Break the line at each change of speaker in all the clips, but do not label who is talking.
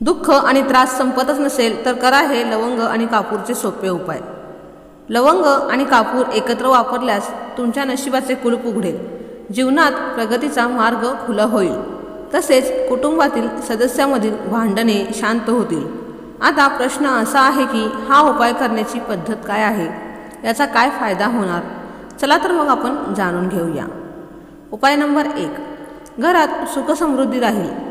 दुःख आणि त्रास संपतच नसेल तर करा हे लवंग आणि कापूरचे सोपे उपाय. लवंग आणि कापूर एकत्र वापरल्यास तुमच्या नशिबाचे कुलूप उघडेल जीवनात प्रगतीचा मार्ग खुला होईल. तसेच कुटुंबातील सदस्यामधील भांडणे शांत होतील. आता प्रश्न असा आहे की हा उपाय करण्याची पद्धत काय आहे? याचा काय फायदा होणार? चला तर मग आपण जाणून घेऊया. उपाय नंबर एक. घरात सुखसमृद्धी राहील.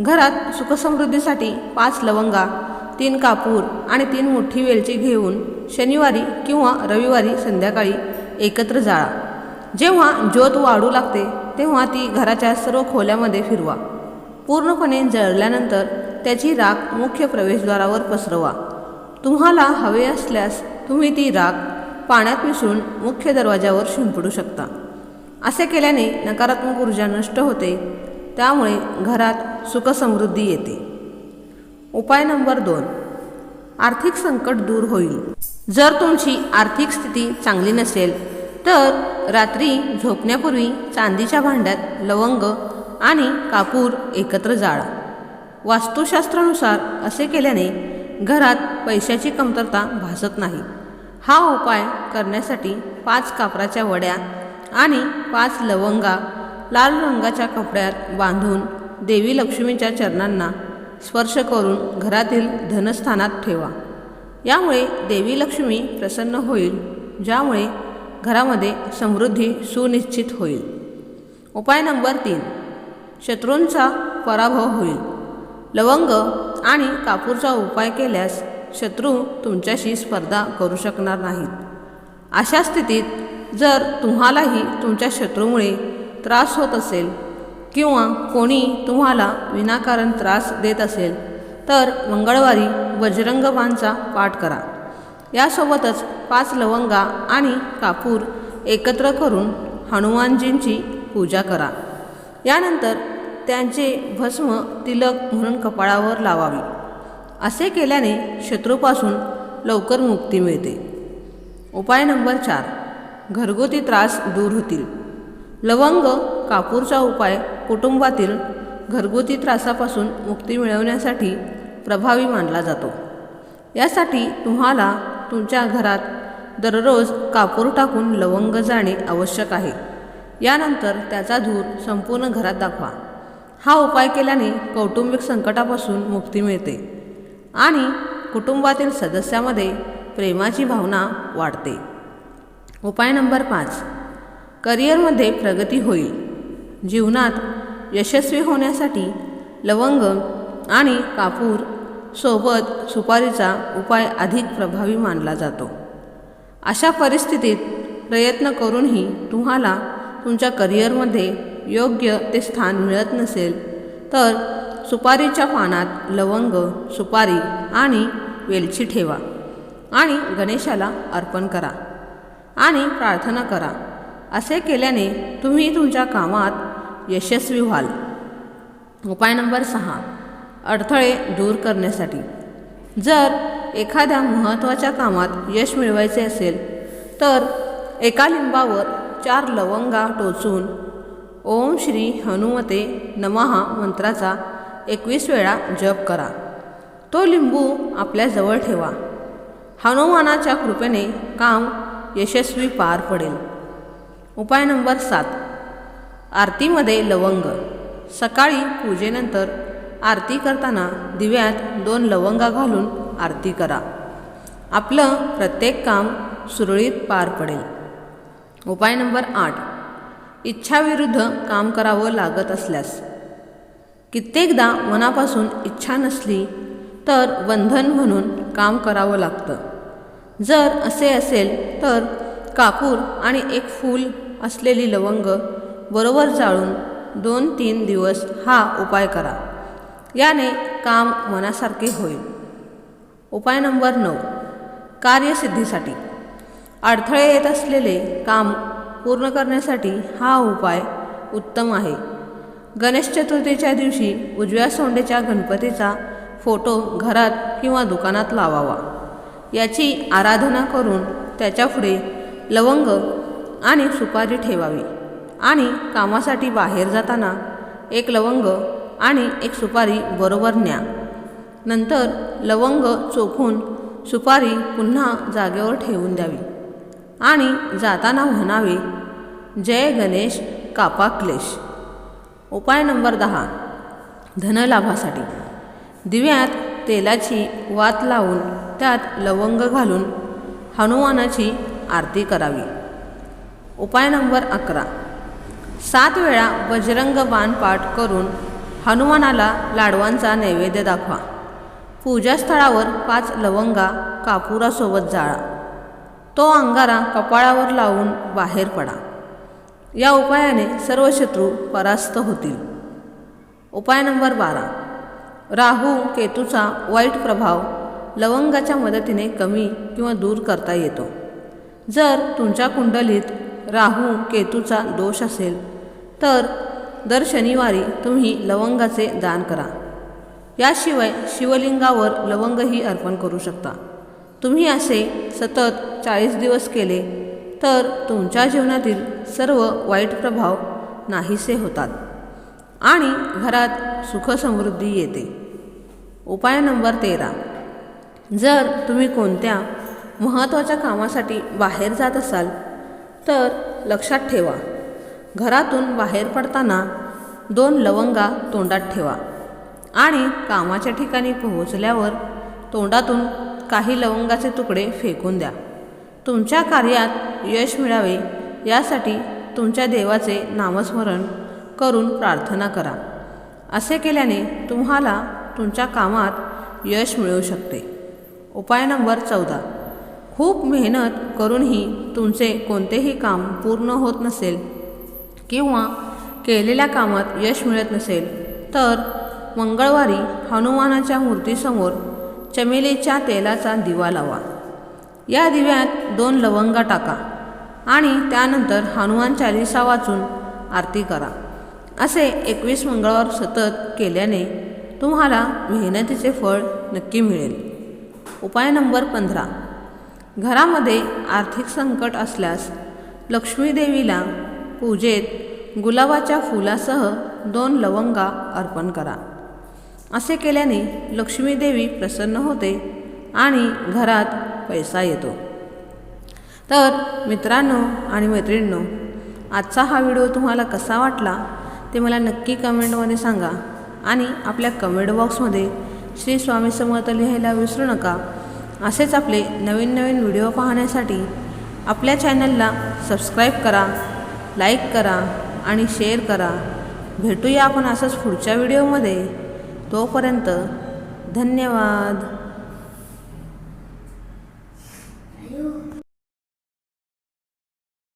घरात सुखसमृद्धीसाठी पाच लवंगा तीन कापूर आणि तीन मोठी वेलची घेऊन शनिवारी किंवा रविवारी संध्याकाळी एकत्र जाळा. जेव्हा ज्योत वाढू लागते तेव्हा ती घराच्या सर्व खोल्यामध्ये फिरवा. पूर्णपणे जळल्यानंतर त्याची राख मुख्य प्रवेशद्वारावर पसरवा. तुम्हाला हवे असल्यास तुम्ही ती राख पाण्यात मिसळून मुख्य दरवाजावर शिंपडू शकता. असे केल्याने नकारात्मक ऊर्जा नष्ट होते. त्यामुळे घरात सुखसमृद्धी येते. उपाय नंबर दोन. आर्थिक संकट दूर होईल. जर तुमची आर्थिक स्थिती चांगली नसेल तर रात्री झोपण्यापूर्वी चांदीच्या भांड्यात लवंग आणि कापूर एकत्र जाळा. वास्तुशास्त्रानुसार असे केल्याने घरात पैशाची कमतरता भासत नाही. हा उपाय करण्यासाठी पाच कापराच्या वड्या आणि पाच लवंगा लाल रंगाच्या कपड्यात बांधून देवी लक्ष्मीच्या चरणांना स्पर्श करून घरातील धनस्थानात ठेवा. यामुळे देवी लक्ष्मी प्रसन्न होईल ज्यामुळे घरामध्ये समृद्धी सुनिश्चित होईल. उपाय नंबर तीन. शत्रूंचा पराभव होईल. लवंग आणि कापूरचा उपाय केल्यास शत्रू तुमच्याशी स्पर्धा करू शकणार नाहीत. अशा स्थितीत जर तुम्हालाही तुमच्या शत्रूमुळे त्रास होत असेल किंवा कोणी तुम्हाला विनाकारण त्रास देत असेल तर मंगळवारी बजरंग बाणचा पाठ करा. यासोबतच पाच लवंगा आणि कापूर एकत्र करून हनुमानजींची पूजा करा. यानंतर त्यांचे भस्म तिलक म्हणून कपाळावर लावावे. असे केल्याने शत्रूपासून लवकर मुक्ती मिळते. उपाय नंबर चार. घरगुती त्रास दूर होतील. लवंग कापूरचा उपाय कुटुंबातील घरगुती त्रासापासून मुक्ती मिळवण्यासाठी प्रभावी मानला जातो. यासाठी तुम्हाला तुमच्या घरात दररोज कापूर टाकून लवंग जाणे आवश्यक आहे. यानंतर त्याचा धूर संपूर्ण घरात दाखवा. हा उपाय केल्याने कौटुंबिक संकटापासून मुक्ती मिळते आणि कुटुंबातील सदस्यामध्ये प्रेमाची भावना वाढते. उपाय नंबर पाच. करिअरमध्ये प्रगती होईल. जीवनात यशस्वी होण्यासाठी लवंग आणि कापूर सोबत सुपारीचा उपाय अधिक प्रभावी मानला जातो. अशा परिस्थितीत प्रयत्न करूनही तुम्हाला तुमच्या करिअरमध्ये योग्य ते स्थान मिळत नसेल तर सुपारीच्या पानात लवंग सुपारी आणि वेलची ठेवा आणि गणेशाला अर्पण करा आणि प्रार्थना करा. असे केल्याने तुम्ही तुमच्या कामात यशस्वी व्हाल. उपाय नंबर सहा. अडथळे दूर करण्यासाठी. जर एखाद्या महत्त्वाच्या कामात यश मिळवायचे असेल तर एका लिंबावर चार लवंगा टोचून ओम श्री हनुमते नमहा मंत्राचा एकवीस वेळा जप करा. तो लिंबू आपल्याजवळ ठेवा. हनुमानाच्या कृपेने काम यशस्वी पार पडेल. उपाय नंबर सात. आरतीमध्ये लवंग. सकाळी पूजेनंतर आरती करताना दिव्यात दोन लवंगा घालून आरती करा. आपलं प्रत्येक काम सुरळीत पार पडेल. उपाय नंबर आठ. इच्छाविरुद्ध काम करावं लागत असल्यास. कित्येकदा मनापासून इच्छा नसली तर बंधन म्हणून काम करावं लागतं. जर असे असेल तर कापूर आणि एक फूल असलेली लवंग बरोबर जाळून दोन तीन दिवस हा उपाय करा. याने काम मनासारखे होईल. उपाय नंबर नऊ. कार्यसिद्धीसाठी. अडथळे येत असलेले काम पूर्ण करण्यासाठी हा उपाय उत्तम आहे. गणेश चतुर्थीच्या दिवशी उजव्या सोंडेच्या गणपतीचा फोटो घरात किंवा दुकानात लावावा. याची आराधना करून त्याच्यापुढे लवंग आणि सुपारी ठेवावी. आणि कामासाठी बाहेर जाताना एक लवंग आणि एक सुपारी बरोबर न्या. नंतर लवंग चोखून सुपारी पुन्हा जागेवर ठेवून द्यावी. आणि जाताना म्हणावे जय गणेश कापा क्लेश. उपाय नंबर दहा धनलाभासाठी दिव्यात तेलाची वात लावून त्यात लवंग घालून हनुमानाची आरती करावी. उपाय नंबर अकरा सात वेळा बजरंग बाण पाठ करून हनुमानाला लाडवांचा नैवेद्य दाखवा. पूजास्थळावर पाच लवंगा कापुरासोबत जाळा. तो अंगारा कपाळावर लावून बाहेर पडा. या उपायाने सर्व शत्रू परास्त होतील. उपाय नंबर बारा. राहू केतूचा वाईट प्रभाव लवंगाच्या मदतीने कमी किंवा दूर करता येतो. जर तुमच्या कुंडलीत राहू केतूचा दोष असेल तर दर शनिवारी तुम्ही लवंगाचे दान करा. याशिवाय शिवलिंगावर लवंगही अर्पण करू शकता. तुम्ही असे सतत चाळीस दिवस केले तर तुमच्या जीवनातील सर्व वाईट प्रभाव नाहीसे होतात आणि घरात सुखसमृद्धी येते. उपाय नंबर तेरा. जर तुम्ही कोणत्या महत्त्वाच्या कामासाठी बाहेर जात असाल तर लक्षात ठेवा. घरातून बाहेर पडताना दोन लवंगा तोंडात ठेवा आणि कामाच्या ठिकाणी पोहोचल्यावर तोंडातून काही लवंगाचे तुकडे फेकून द्या. तुमच्या कार्यात यश मिळावे यासाठी तुमच्या देवाचे नामस्मरण करून प्रार्थना करा. असे केल्याने तुम्हाला तुमच्या कामात यश मिळू शकते. उपाय नंबर चौदा. खूप मेहनत करूनही तुमचे कोणतेही काम पूर्ण होत नसेल किंवा केलेल्या कामात यश मिळत नसेल तर मंगळवारी हनुमानाच्या मूर्तीसमोर चमेलीच्या तेलाचा दिवा लावा. या दिव्यात दोन लवंगा टाका आणि त्यानंतर हनुमान चालिसा वाचून आरती करा. असे एकवीस मंगळवार सतत केल्याने तुम्हाला मेहनतीचे फळ नक्की मिळेल. उपाय नंबर पंधरा. घरामध्ये आर्थिक संकट असल्यास लक्ष्मी देवीला पूजेत गुलाबाच्या फुलासह दोन लवंगा अर्पण करा. असे केल्याने लक्ष्मीदेवी प्रसन्न होते आणि घरात पैसा येतो. तर मित्रांनो आणि मैत्रिणींनो आजचा हा व्हिडिओ तुम्हाला कसा वाटला ते मला नक्की कमेंटमध्ये सांगा आणि आपल्या कमेंट बॉक्समध्ये श्री स्वामी समर्थ लिहायला विसरू नका असेच आपले नवीन नवीन व्हिडिओ पाहण्यासाठी आपल्या चॅनलला सबस्क्राईब करा लाईक करा आणि शेअर करा. भेटूया आपण असंच पुढच्या व्हिडिओमध्ये. तोपर्यंत धन्यवाद.